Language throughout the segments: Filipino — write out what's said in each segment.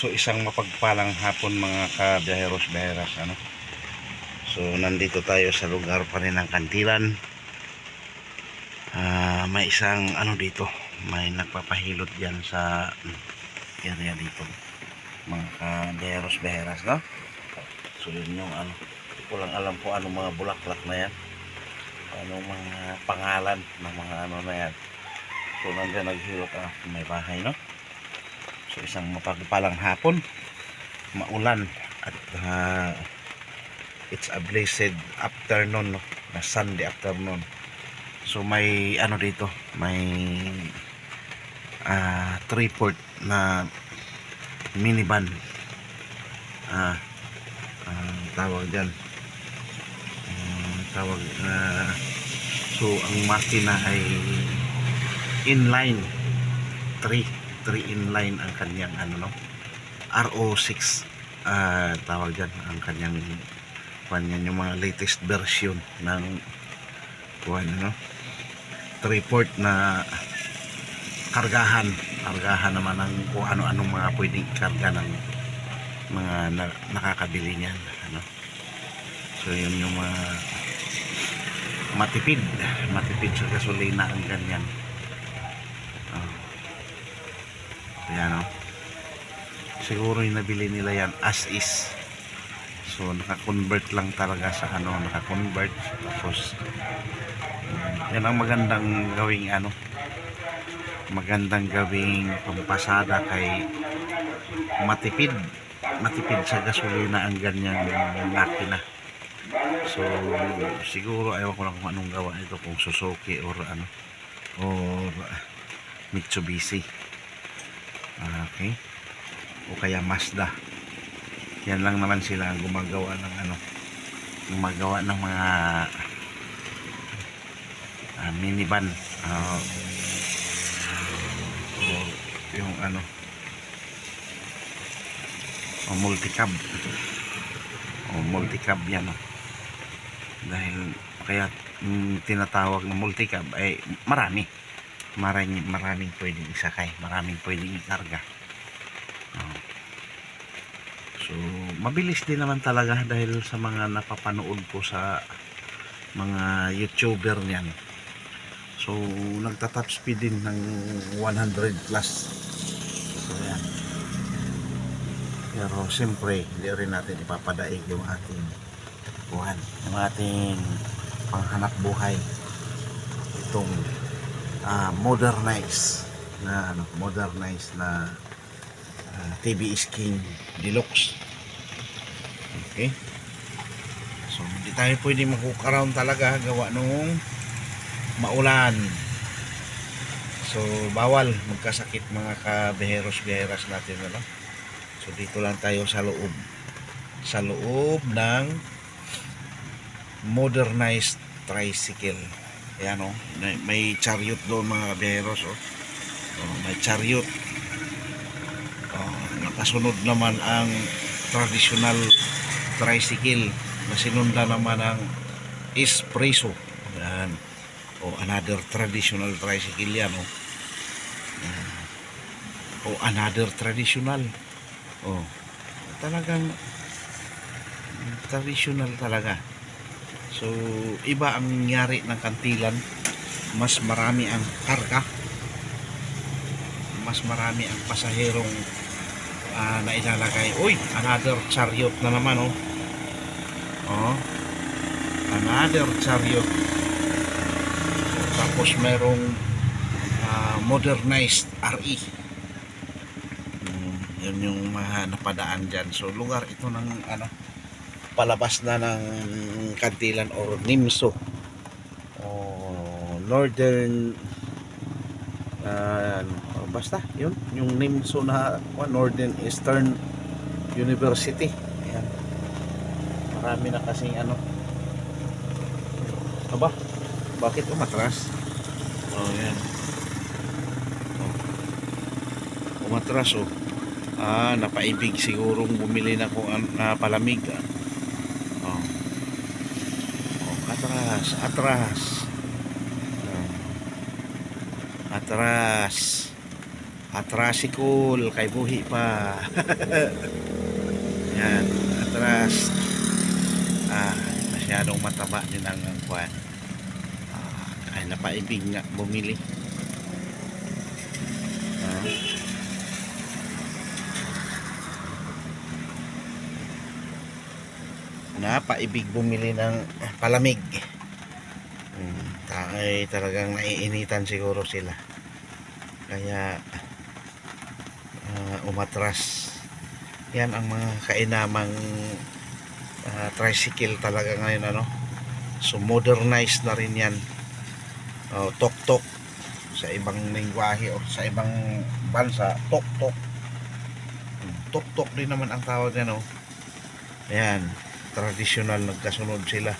So isang mapagpalang hapon mga kabiyaheros biyaheras ano. So nandito tayo sa lugar pa rin ng Kantilan. Ah, may isang ano dito, may nagpapahilot diyan sa area dito. Mga kabiyaheros biyaheras no. So yun yung ano, hindi ko lang alam kung anong mga bulaklak na yan. Anong mga pangalan ng mga ano na yan. So nandiyan naghilot ah, may bahay no. So isang mapagpalang hapon, maulan at ah, it's a blessed afternoon, no? na Sunday afternoon. So may ano dito, may ah three-port na minivan. Ah, ah, tawag diyan. tawag ah, so ang makina ay inline 3 3 inline ang kanyang ano no? RO6 ah tawag dyan ang kanyang kanyang yung mga latest version ng kuhan ano? 3 port na kargahan. Kargahan naman ng kung ano-anong mga pwedeng karga ng mga na, nakakabili niyan ano? So yun yung mga matipid matipid sa gasolina ang ganyan oh. Ayan o. Siguro yung nabili nila yan as is. So naka-convert lang talaga sa ano, naka-convert. Tapos yan ang magandang gawing ano. Magandang gawing pampasada kay matipid. Matipid sa gasolina ang ganyang makina. So siguro ayaw ko lang kung anong gawa ito kung Suzuki or ano or Mitsubishi. Okay. O kaya Mazda. Yan lang naman sila gumagawa ng ano, gumagawa ng mga ah, minivan. Ah, o yung ano, o multicab. O multicab yan. O. Dahil kaya mm, tinatawag na multicab ay marami maraming maraming pwedeng isakay maraming pwedeng ikarga. Oo. so mabilis din naman talaga dahil sa mga napapanood ko sa mga youtuber niyan. So nagta-top speed din ng 100 plus. So yan pero siyempre hindi rin natin ipapadaig yung ating buhan yung ating panghanap buhay. Itong ah, modernized na ano, modernized na ah, TVS King Deluxe. Okay? So, hindi tayo pwede mag-hook talaga gawa nung maulan. So, bawal magkasakit mga kabeheros-beheras natin. Ano? So, dito lang tayo sa loob. Sa loob ng modernized tricycle. Ayan o, may, may chariot doon mga beros o. Oh, may chariot. Oh, nakasunod naman ang traditional tricycle na sinunda naman ang espresso. Ayan. O another traditional tricycle yan o. O another traditional. O talagang traditional talaga. So, iba ang nangyari ng kantilan. Mas marami ang karga. Mas marami ang pasaherong ah, na ilalagay. Uy, another chariot na naman, oh. Oh. Another chariot. Tapos merong ah, modernized RE. Mm, yun yung mga napadaan dyan. So, lugar ito ng ano, palabas na ng Kantilan or Nimso o Northern uh, basta yun yung Nimso na uh, Northern Eastern University Ayan. marami na kasing ano aba bakit umatras oh yan oh. umatras oh ah napaibig sigurong bumili na kung uh, palamig ah. Oh. Oh, atras, atras. Oh. Atras. Atrasikul, kay buhi pa. Yan, atras. Ah, masyadong mataba din ang kwan. Ah, ay napaibig nga bumili. Napaibig bumili ng palamig. Hmm, ay talagang naiinitan siguro sila. Kaya ah, umatras. Yan ang mga kainamang ah, tricycle talaga ngayon ano. So modernized na rin yan. Oh, tok-tok sa ibang lingwahe o sa ibang bansa, tok-tok. Hmm, Tok-tok din naman ang tawag yan oh. Ayan, traditional nagkasunod sila.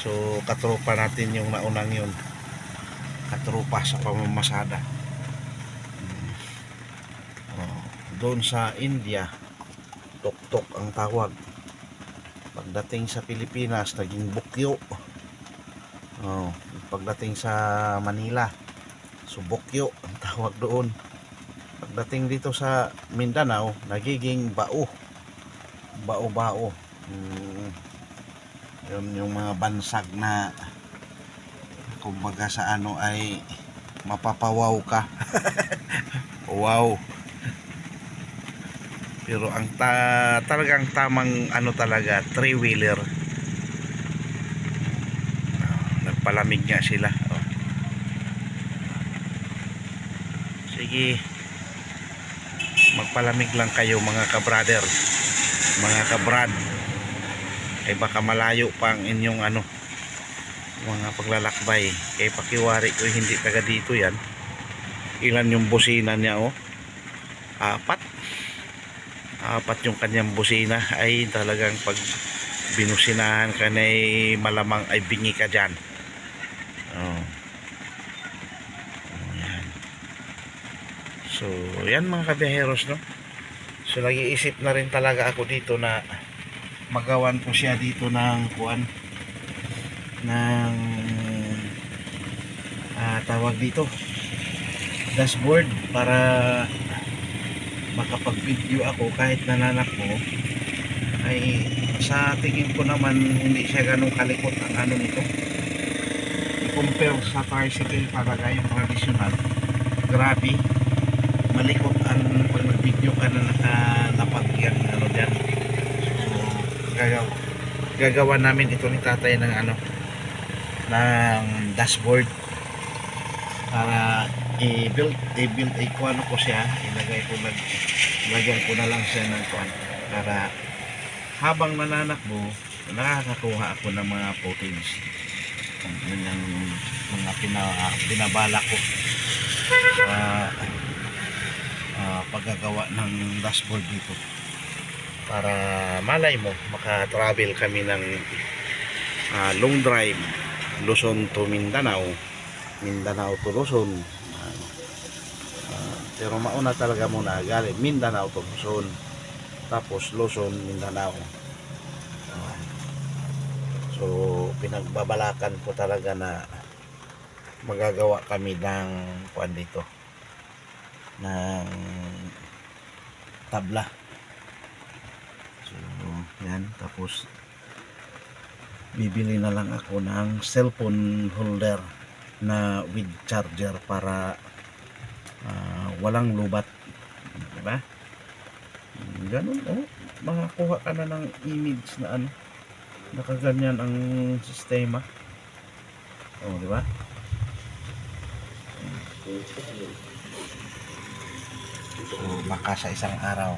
So katropa natin yung naunang yun. Katropa sa pamamasada. Oh, doon sa India, tok-tok ang tawag. Pagdating sa Pilipinas, naging bukyo. Oh, pagdating sa Manila, subokyo ang tawag doon. Pagdating dito sa Mindanao, nagiging bao. Bao-bao. Hmm, yun yung mga bansag na kumbaga sa ano ay mapapawaw ka. wow. Pero ang ta talagang tamang ano talaga, three wheeler. Nagpalamig nga sila. Oh. Sige. Magpalamig lang kayo mga ka-brother. Mga ka-brad. Ay baka malayo pa ang inyong ano mga paglalakbay. Kay pakiwari ko hindi taga dito yan. Ilan yung busina niya oh? Apat. Apat yung kanyang busina ay talagang pag binusinahan ka na ay malamang ay bingi ka dyan. Oh. Oh, yan. So, yan mga kabiyaheros, no? So, nag-iisip na rin talaga ako dito na magawan ko siya dito ng kuan ng ah, tawag dito dashboard para makapag-video ako kahit nananakbo. Ay sa tingin ko naman hindi siya ganun kalikot ang ano nito. I-compare sa tricycle talaga yung traditional. Grabe malikot ang pag nag-video ka na nakalapag yan ano dyan gagawa, gagawa namin ito ni tatay ng ano ng dashboard para i-build i-build ay ko ano ko siya ilagay ko nag lagyan ko na lang siya ng kuan para habang nananakbo nakakakuha ako ng mga kung yun ang mga pina, binabala ko sa ah, paggagawa ng dashboard dito para malay mo maka-travel kami ng ah, long drive Luzon to Mindanao Mindanao to Luzon. Ah, pero mauna talaga muna galing Mindanao to Luzon tapos Luzon Mindanao so pinagbabalakan ko talaga na magagawa kami ng kuan dito ng tabla yan tapos bibili na lang ako ng cellphone holder na with charger para ah, walang lubat. Diba? Ganun oh. Makakuha ka na ng image na ano nakaganyan ang sistema. Oh di ba so baka sa isang araw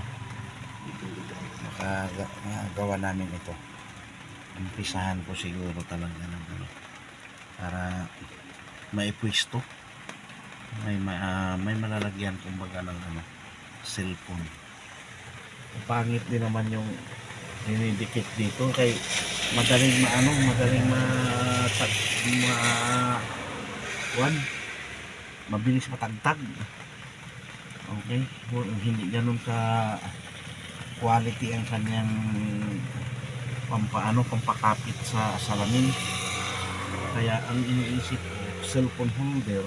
makagawa namin ito. Umpisahan ko siguro talaga ng ano para maipwisto. May ma, ah, may malalagyan kumbaga ng ano cellphone. Pangit din naman yung dinidikit dito kay madaling maano madaling ma tag ma one mabilis matagtag. Okay Well, hindi ganun ka quality ang kanyang pampaano pampakapit sa salamin kaya ang iniisip cellphone holder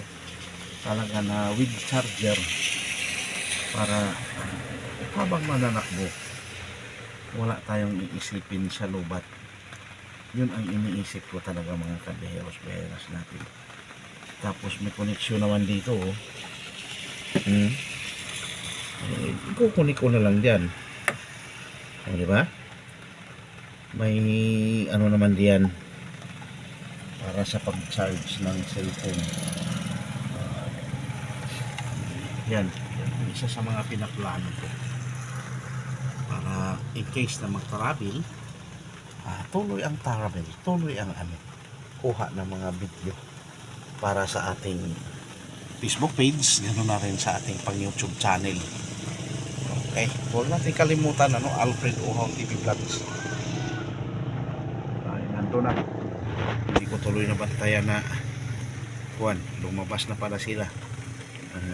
talaga na with charger para habang mananakbo wala tayong iisipin sa lubat yun ang iniisip ko talaga mga kabeheros beheras natin tapos may koneksyon naman dito oh. hmm. eh, kukunik ko na lang dyan o, di ba? May ano naman diyan para sa pag-charge ng cellphone. Ah, yan. Isa sa mga pinaplano ko. Para in case na mag-travel ah, tuloy ang travel tuloy ang ano kuha ng mga video para sa ating Facebook page ganoon na rin sa ating pang YouTube channel okay. Huwag natin kalimutan ano Alfred Uhaw TV Vlogs. Ay nandun na. Hindi ko tuloy na bantayan na kuwan lumabas na pala sila.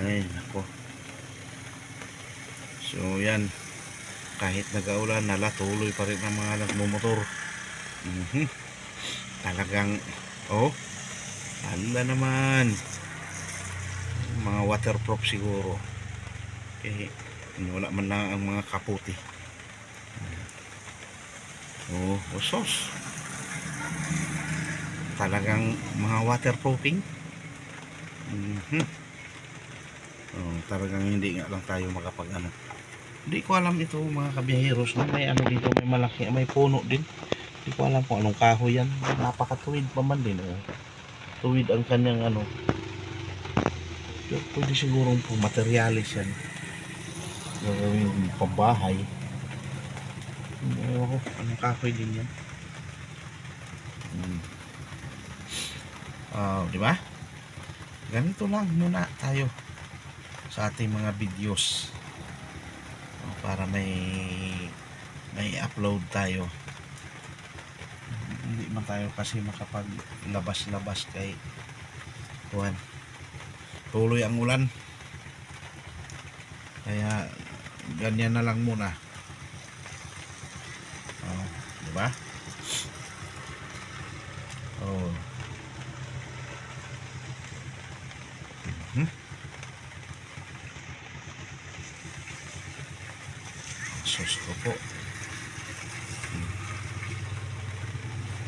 Ay nako. So yan. Kahit nagaulan nala tuloy pa rin ang mga nagmumotor. Mhm. talagang oh handa naman. Mga waterproof siguro. Eh wala man lang ang mga kaputi. Oh usos talagang mga waterproofing. Mhm. oh, talagang hindi nga lang tayo makapag ano. Hindi ko alam ito mga kabiyaheros no? may ano dito may malaki may puno din. Hindi ko alam kung anong kahoy yan. Napakatuwid pa man din oh. tuwid ang kanyang ano. Pwede sigurong po materialis yan gagawin pambahay. Ewan ko, anong kahoy din yan? Hmm. Ah, di ba? Ganito lang muna tayo sa ating mga videos. Oh, para may may upload tayo. Hindi man tayo kasi makapaglabas-labas kay Juan. Tuloy ang ulan. Kaya ganyan na lang muna oh, di ba oh Mhm. sus ko po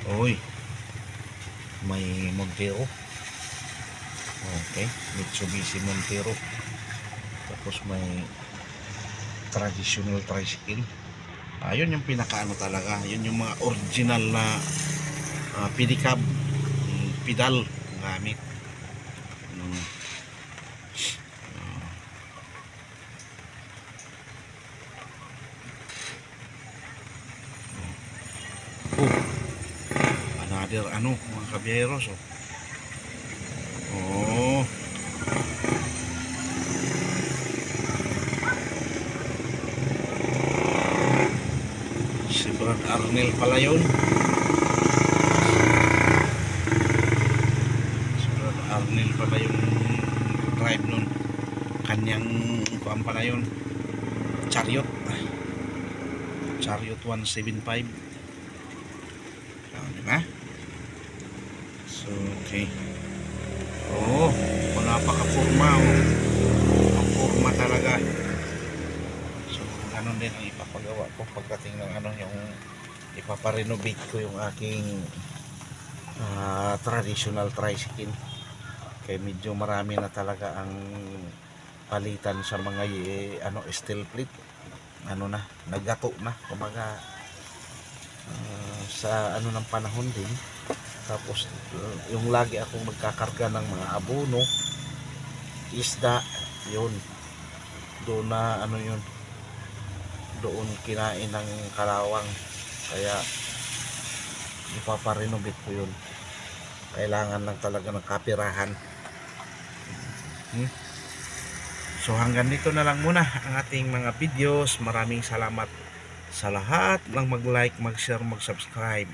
Oy. May Montero. Okay. Mitsubishi Montero. Tapos may traditional tricycle. Ayun yung pinakaano talaga. Yun yung mga original na uh, pedicab. mm, Pedal gamit. Mm. Ah. Oh another ano mga kabiyeros oh. oh Arnel pala yun Brad Arnel pala yung drive nun kanyang kuan pala yun chariot chariot 175 Ah, di ba? So, okay. Oh, napaka-forma. Oh. Ang forma talaga. So, ganun din ang ipapagawa ko pagdating ng ano yung ipaparenovate ko yung aking ah, traditional tricycle. Kaya medyo marami na talaga ang palitan sa mga eh, ano steel plate. Ano na, nagato na. Kumaga, ah, sa ano ng panahon din tapos uh, yung lagi akong magkakarga ng mga abono isda yun doon na ano yun doon kinain ng kalawang kaya ipaparenovate ko yun. Kailangan lang talaga ng kapirahan. Hmm? so hanggang dito na lang muna ang ating mga videos. Maraming salamat sa lahat ng mag-like, mag-share, mag-subscribe.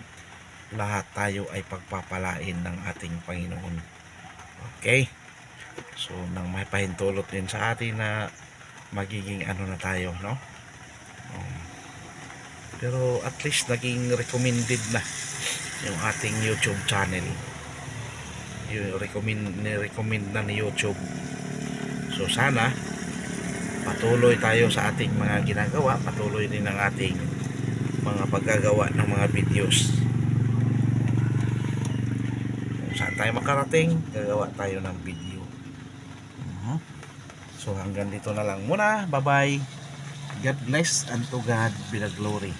Lahat tayo ay pagpapalain ng ating Panginoon. Okay? So nang may pahintulot din sa atin na magiging ano na tayo no pero at least naging recommended na yung ating YouTube channel yung recommend ni-recommend na ni YouTube so sana patuloy tayo sa ating mga ginagawa, patuloy din ang ating mga paggagawa ng mga videos. Kung saan tayo makarating, gagawa tayo ng video. Mhm. So hanggang dito na lang muna. Bye-bye. God bless and to God be the glory.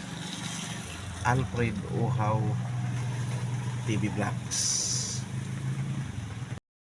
Alfred Uhaw TV Vlogs.